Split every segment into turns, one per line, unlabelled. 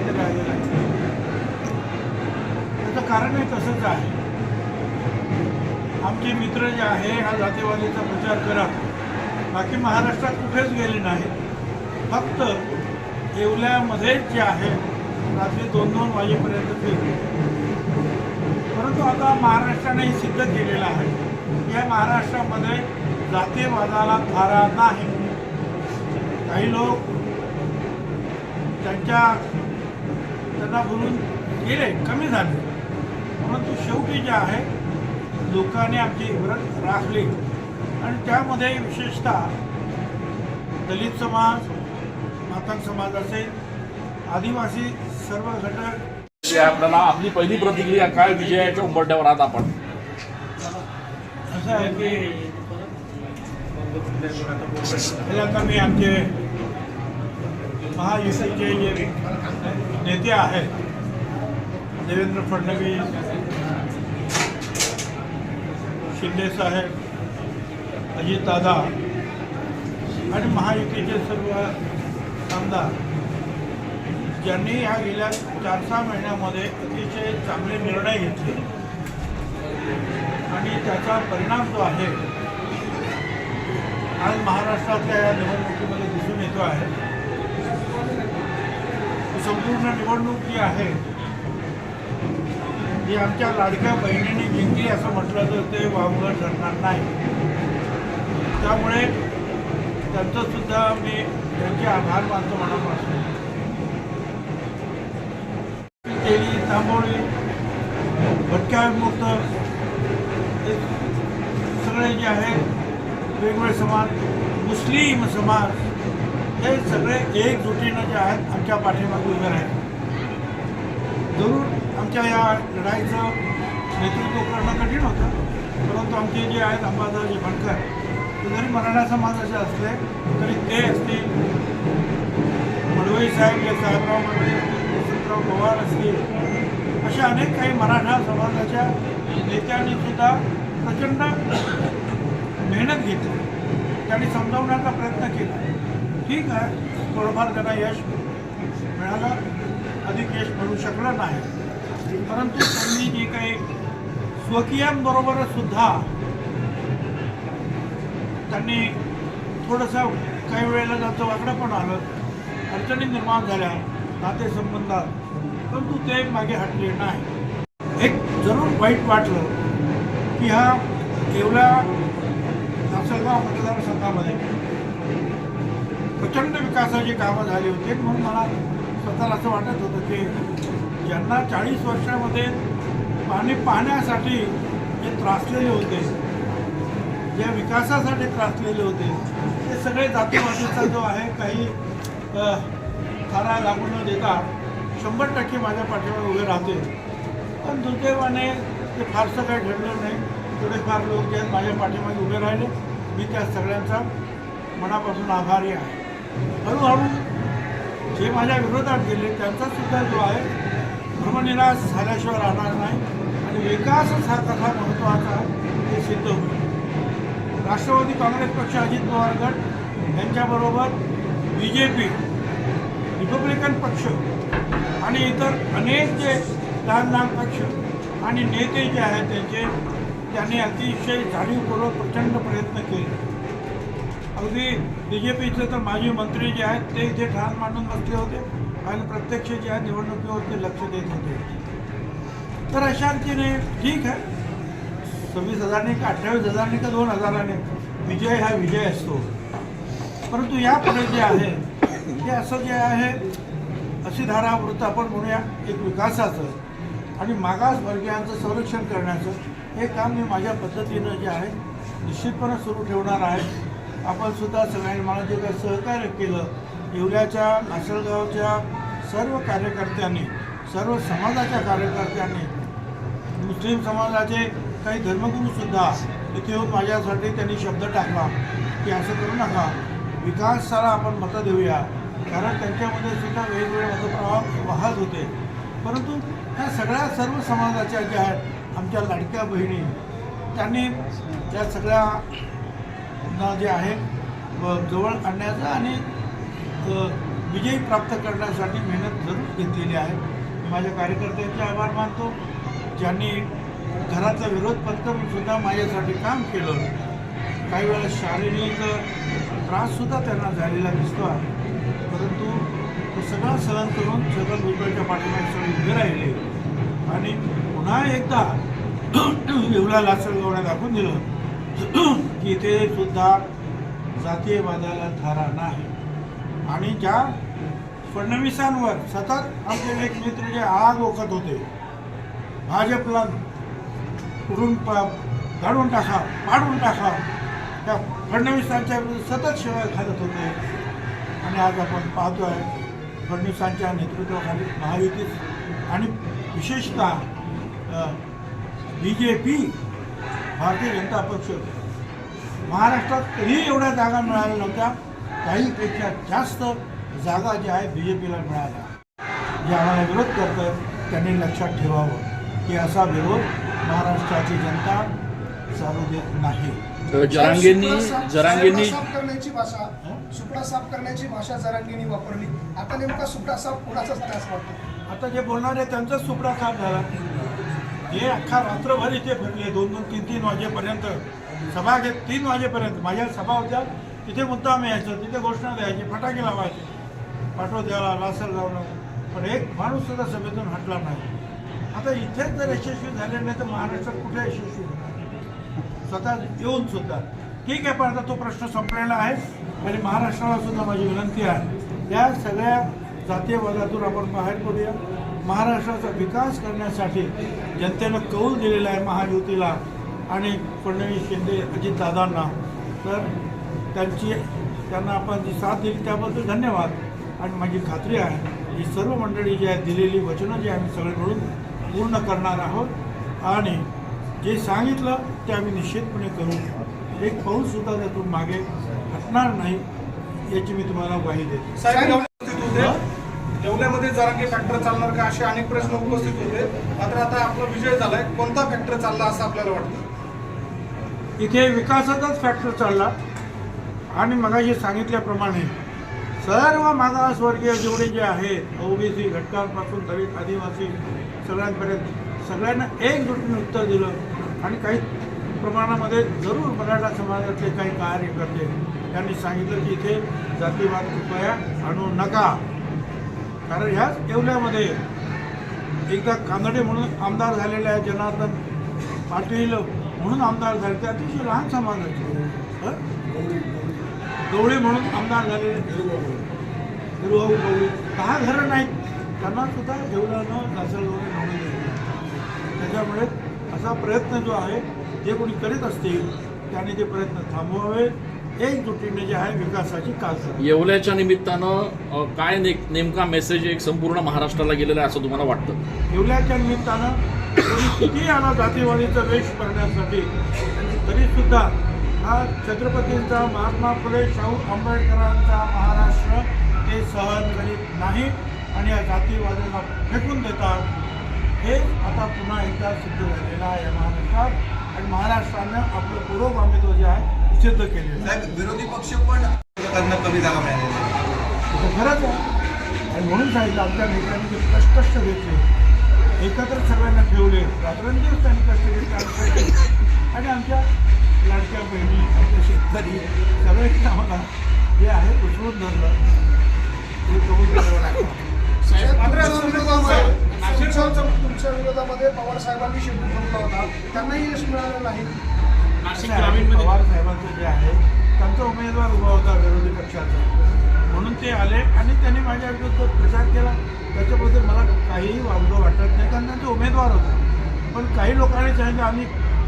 इथं काहीतरी राहिलेलं आहे. त्याचं तसंच आहे. आमचे मित्र जे आहे हा जातीवादीचा प्रचार करत बाकी महाराष्ट्रात कुठेच गेले नाही फक्त येवल्यामध्येच जे आहे रात्री दोन दोन वाजेपर्यंत फिरले. परंतु आता महाराष्ट्राने हे सिद्ध केलेलं आहे. या महाराष्ट्रामध्ये जातीवादाला थारा नाही. काही लोक त्यांच्या त्यांना बोलून गेले कमी झाले. परंतु शेवटी जे आहे लोकांनी आमची इबरत राखली. आणि त्यामध्ये विशेषतः दलित समाज मातंग समाज असेल आदिवासी सर्व घटक.
आपल्याला आपली पहिली प्रतिक्रिया काय विजयाच्या उंबरठ्यावर आहात आपण?
असं आहे की आता मी आमचे महायुतीचे जे नेते आहेत देवेंद्र फडणवीस शिंदेसाहेब अजितदादा आणि महायुतीचे सर्व आमदार ज्यांनी ह्या गेल्या चार सहा महिन्यामध्ये अतिशय चांगले निर्णय घेतले. आणि त्याचा परिणाम जो आहे आज महाराष्ट्रातल्या या निवडणुकीमध्ये दिसून येतो आहे. संपूर्ण निवडणूक जी आहे ही आमच्या लाडक्या बहिणीने जिंकली असं म्हटलं तर ते वावगं ठरणार नाही. त्यामुळे त्यांचं सुद्धा मी त्यांचे आभार मानतो मनापासून. केली तांबवली भटक्या विमुक्त. सगळे जे आहेत वेगवेगळे समाज मुस्लिम समाज हे सगळे एकजुटीनं जे आहेत आमच्या पाठीमागे उभे आहेत जरूर आमच्या या लढाईचं नेतृत्व करणं कठीण होतं परंतु आमचे जे आहेत अंबादाजी भणकर ते जरी मराठा समाज असे असले तरी ते असतील. मडवई साहेब हे साहेबराव मडवई असतील वसंतराव पवार असतील अशा अनेक काही मराठा समाजाच्या नेत्यांनी सुद्धा प्रचंड मेहनत घेतली. त्यांनी समजावण्याचा प्रयत्न केला. ठीक आहे. थोडंफार त्यांना यश मिळालं. अधिक यश मिळू शकलं नाही. परंतु त्यांनी जी काही स्वकीयांबरोबरच सुद्धा त्यांनी थोडंसं काही वेळेला त्यांचं वाकडं पण आलं. अडचणी निर्माण झाल्या. नातेसंबंधात परंतु ते मागे हटले नाही. एक जरूर वाईट वाटलं की हा येवला नासलगाव मतदारसंघामध्ये प्रचंड विकासाची कामं झाली होती. म्हणून मला स्वतःला असं वाटत होतं की ज्यांना चाळीस वर्षामध्ये पाणी पाहण्यासाठी जे त्रासलेले होते ज्या विकासासाठी त्रासलेले होते ते सगळे जातीवादीचा जो आहे काही थारा लागू न देता शंभर टक्के माझ्या पाठीवर उभे राहते. पण दुर्दैवाने ते फारसं काही घडलं नाही. थोडेफार लोक जे माझ्या पाठीमागे उभे राहिले. मी त्या सगळ्यांचा मनापासून आभारी आहे. हळूहळू जे माझ्या विरोधात गेले त्यांचा सुद्धा जो आहे भ्रमनिराश झाल्याशिवाय राहणार नाही. आणि विकासच हा कसा महत्त्वाचा हे सिद्ध होईल. राष्ट्रवादी काँग्रेस पक्ष अजित पवार गट यांच्याबरोबर बी जे पी रिपब्लिकन पक्ष आणि इतर अनेक जे लहान लहान पक्ष आणि नेते जे आहेत त्यांचे त्यांनी अतिशय जाणीवपूर्वक प्रचंड प्रयत्न केले. अगदी बी जे पीचे तर माजी मंत्री जे आहेत ते इथे ठाण मांडून बसले होते आणि प्रत्यक्ष जे आहे निवडणुकीवर ते लक्ष देत होते. तर अशा रीतीने ठीक आहे. सव्वीस हजारने का अठ्ठावीस हजारने का दोन हजाराने विजय हा विजय असतो. परंतु यापुढे जे आहे ते असं जे आहे अशी धारावृत्त आपण म्हणूया एक विकासाचं आणि मागासवर्गीयांचं संरक्षण करण्याचं हे काम मी माझ्या पद्धतीनं जे आहे निश्चितपणे सुरू ठेवणार आहे. आपण सुद्धा सगळ्यांनी मला जे काही सहकार्य केलं येवल्याच्या लासलगावच्या सर्व कार्यकर्त्यांनी सर्व समाजाच्या कार्यकर्त्यांनी मुस्लिम समाजाचे काही धर्मगुरूसुद्धा इथे येऊन माझ्यासाठी त्यांनी शब्द टाकला की असं करू नका. विकासाला आपण मतं देऊया. कारण त्यांच्यामध्ये सुद्धा वेगवेगळे मतप्रवाह वाहत होते. परंतु ह्या सगळ्या सर्व समाजाच्या ज्या आहेत आमच्या लाडक्या बहिणी त्यांनी त्या सगळ्या ना जे आहे व जवळ आणण्याचा आणि विजयी प्राप्त करण्यासाठी मेहनत जरूर घेतलेली आहे. मी माझ्या कार्यकर्त्यांचे आभार मानतो. ज्यांनी घराचा विरोध पत्करून सुद्धा माझ्यासाठी काम केलं. काही वेळा शारीरिक त्राससुद्धा त्यांना झालेला दिसतो आहे. परंतु तो सगळा सहन करून छगन भुजबळच्या पाठीमागे सगळे उभे राहिले. आणि पुन्हा एकदा येवला लाचलगावण्या दाखवून दिलं. की इथे सुद्धा जातीयवादाला धारा नाही. आणि ज्या फडणवीसांवर सतत आमचे एक मित्र जे आग ओकत होते भाजपला उडून पा काढून टाका पाडून टाका त्या फडणवीसांच्या विरुद्ध सतत शिवाय घालत होते. आणि आज आपण पाहतो आहे फडणवीसांच्या नेतृत्वाखाली महायुतीत आणि विशेषतः B J P Bharatiya Janata पक्ष महाराष्ट्रात कधीही एवढ्या जागा मिळाल्या नव्हत्या. काहीपेक्षा जास्त जागा ज्या आहेत बी जे पीला मिळाल्या. जे आम्हाला विरोध करतात त्यांनी लक्षात ठेवावं. की असा विरोध महाराष्ट्राची जनता चालू देत नाही.
जरांगेंनी जरांगेंनी
सुपडा साफ करण्याची भाषा सुपडा साफ करण्याची भाषा जरांगेंनी वापरली. आता नेमका सुपडा साफ कोणाचाच असं वाटतं?
आता जे बोलणारे त्यांचाच सुपडा साफ झाला. हे अख्खा रात्रभर इथे फिरले. दोन दोन तीन तीन वाजेपर्यंत सभा घेत तीन वाजेपर्यंत. माझ्या सभा होत्या. तिथे मुद्दाम यायचं. तिथे घोषणा द्यायची. फटाके लावायचे. पाठव द्यायला लासल लावणं पण एक माणूस सुद्धा सभेतून हटला नाही. आता इथेच जर यशस्वी झाले नाही तर महाराष्ट्रात कुठे यशस्वी होणार? स्वतः येऊन सुद्धा. ठीक आहे पण आता तो प्रश्न संपलेला आहे. आणि महाराष्ट्राला सुद्धा माझी विनंती आहे. या सगळ्या जातीयवादातून आपण बाहेर पडूया. महाराष्ट्राचा विकास करण्यासाठी जनतेनं कौल दिलेला आहे महायुतीला आणि फडणवीस शिंदे अजितदादांना तर त्यांची त्यांना आपण जी साथ दिली त्याबद्दल धन्यवाद. आणि माझी खात्री आहे ही सर्व मंडळी जी आहेत दिलेली वचनं जी आम्ही सगळे मिळून पूर्ण करणार आहोत. आणि जे सांगितलं ते आम्ही निश्चितपणे करू. एक पाऊल सुद्धा त्यातून मागे हटणार नाही याची मी तुम्हाला ग्वाही देतो.
साहेब येवल्यामध्ये जरांगे फॅक्टर चालणार का असे अनेक प्रश्न उपस्थित होते. मात्र आता आपला विजय झालाय. कोणता फॅक्टर चालला असं आपल्याला वाटतं?
इथे विकासाचाच फॅक्टर चालला. आणि मगाशी सांगितल्याप्रमाणे सर्व मागासवर्गीय जेवढे जे आहेत ओबीसी घटकांपासून दलित आदिवासी सगळ्यांपर्यंत सगळ्यांना एकजुटीने उत्तर दिलं. आणि काही प्रमाणामध्ये जरूर मराठा समाजातले काही कार्यकर्ते त्यांनी सांगितलं की इथे जातीवाद कृपया आणू नका. कारण ह्याच येवल्यामध्ये एकदा कानडे म्हणून आमदार झालेले आहे जनार्दन पाटील म्हणून आमदार झाले ते अतिशय लहान समाजाचे. गवळी म्हणून आमदार झालेले. गुरुभाऊ गवळी. दहा घरं नाहीत. त्यांना सुद्धा जेवल्यानं लाचलगावने म्हणून त्याच्यामुळे असा प्रयत्न जो आहे जे कोणी करीत असतील त्याने ते प्रयत्न थांबवावे एकजुटीने जे आहे विकासाची काल
येवल्याच्या निमित्तानं काय नेमका मेसेज एक संपूर्ण महाराष्ट्राला गेलेला आहे असं तुम्हाला वाटतं?
येवल्याच्या निमित्तानं किती आला जातीवादीचा वेश करण्यासाठी तरी सुद्धा हा छत्रपतींचा महात्मा फुले शाहू आंबेडकरांचा महाराष्ट्र ते सहन करीत नाही आणि या जातीवादाला फेकून देतात हे आता पुन्हा एकदा सिद्ध झालेलं आहे महाराष्ट्रात. आणि महाराष्ट्रानं आपलं पुरोगामित्व जे आहे आहे.
साहेब विरोधी पक्ष पण विरोधकांना कमी जागा.
ते खरंच आहे. आणि म्हणून सांगितलं आमच्या मित्रांनी जे कष्ट घेतले एकत्र सगळ्यांना ठेवले रात्रंदिवस त्यांनी कष्ट घेतले. आणि आमच्या लाडक्या बहिणी आमच्या शेतकरी सगळ्यांनी आम्हाला जे आहे उचलून धरलं. ते कबूल करावं लागतं
नाशिक-
तुमच्या- विरोधामध्ये पवार साहेबांनी शेड्यूल ठेवला होता. त्यांनाही यश मिळालं नाही.
नाशिक पवार साहेबांचं जे आहे त्यांचा उमेदवार उभा होता विरोधी पक्षाचा. म्हणून ते आले आणि त्यांनी माझ्या विरुद्ध प्रचार केला. त्याच्याबद्दल मला काहीही वावगं वाटत नाही. कारण त्यांचा उमेदवार होता. पण काही लोकांनी सांगितलं आम्ही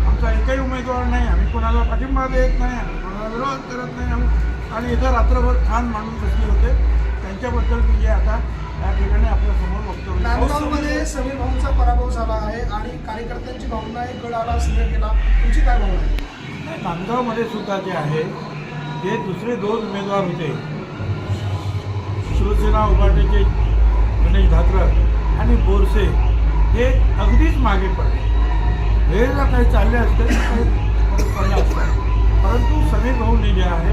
आमचा एकही उमेदवार नाही. आम्ही कोणाला पाठिंबा देत नाही. आम्ही कोणाला विरोध करत नाही. आम्ही आणि इथं रात्रभर खान मांडून बसले होते. त्यांच्याबद्दल मी आता या ठिकाणी आपल्यासमोर
नांदगावमध्ये समीर भाऊंचा पराभव झाला आहे आणि कार्यकर्त्यांची भावना एक गड आला सिंह केला तुमची काय भावना आहे?
नांदगावमध्ये सुद्धा जे आहे ते दुसरे दोन उमेदवार होते. शिवसेना उभारण्याचे गणेश धात्रक आणि बोरसे हे अगदीच मागे पडले. हे जर काही चालले असते काही परंतु समीर भाऊने जे आहे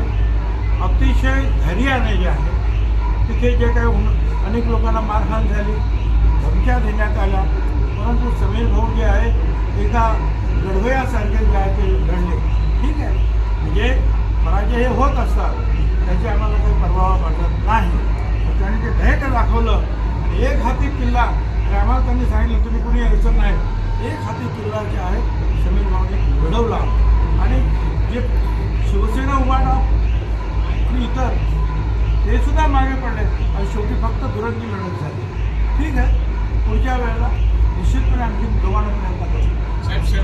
अतिशय धैर्याने जे आहे तिथे जे काही अनेक लोकांना मारहाण झाली. धमक्या देण्यात आल्या. परंतु समीर भाऊ जे आहेत एका गडवयासारखे जे आहे ते घडले. ठीक आहे. म्हणजे पराजय हे होत असतात. त्याची आम्हाला काही परवा वाटत नाही. त्यांनी ते धैर्य दाखवलं. आणि एक हाती किल्ला आम्हाला त्यांनी सांगितलं तुम्ही कुणी अडचण नाही. एक हाती किल्ला जे आहे समीर भाऊने घडवला. आणि जे शिवसेना उभारा आणि इतर ते सुद्धा मागे पडले. आणि शेवटी फक्त दुरंगी लढत झाली. ठीक आहे. पुढच्या वेळेला निश्चितपणे आणखी जोमाने प्रयत्न